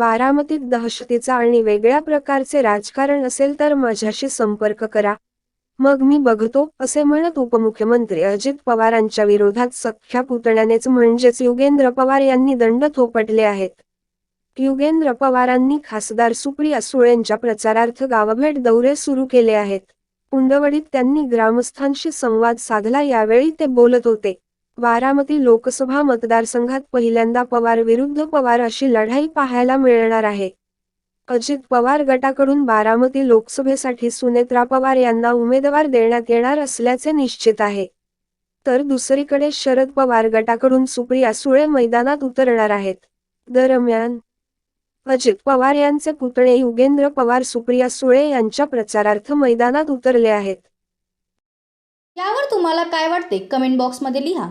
बारामतीत दहशतीचा आणि वेगळ्या प्रकारचे राजकारण असेल तर माझ्याशी संपर्क करा. मग मी बघतो असे म्हणत उपमुख्यमंत्री अजित पवारांच्या विरोधात सख्या पुतण्यानेच म्हणजेच युगेंद्र पवार यांनी दंड थोपटले आहेत. युगेंद्र पवारांनी खासदार सुप्रिया सुळेंच्या प्रचारार्थ गावभेट दौरे सुरू केले आहेत. कुंडवडीत त्यांनी ग्रामस्थांशी संवाद साधला यावेळी ते बोलत होते. बारामती लोकसभा मतदारसंघात पहिल्यांदा पवार विरुद्ध पवार अशी लढाई पाहायला मिळणार आहे. अजित पवार गटाकडून बारामती लोकसभेसाठी सुनेत्रा पवार यांना उमेदवार देण्यात येणार असल्याचे निश्चित आहे. तर दुसरीकडे शरद पवार गटाकडून सुप्रिया सुळे मैदानात उतरणार आहेत. दरम्यान अजित पवार यांचे पुतणे युगेंद्र पवार सुप्रिया सुळे यांच्या प्रचारार्थ मैदानात उतरले आहेत. यावर तुम्हाला काय वाटते? कमेंट बॉक्समध्ये लिहा.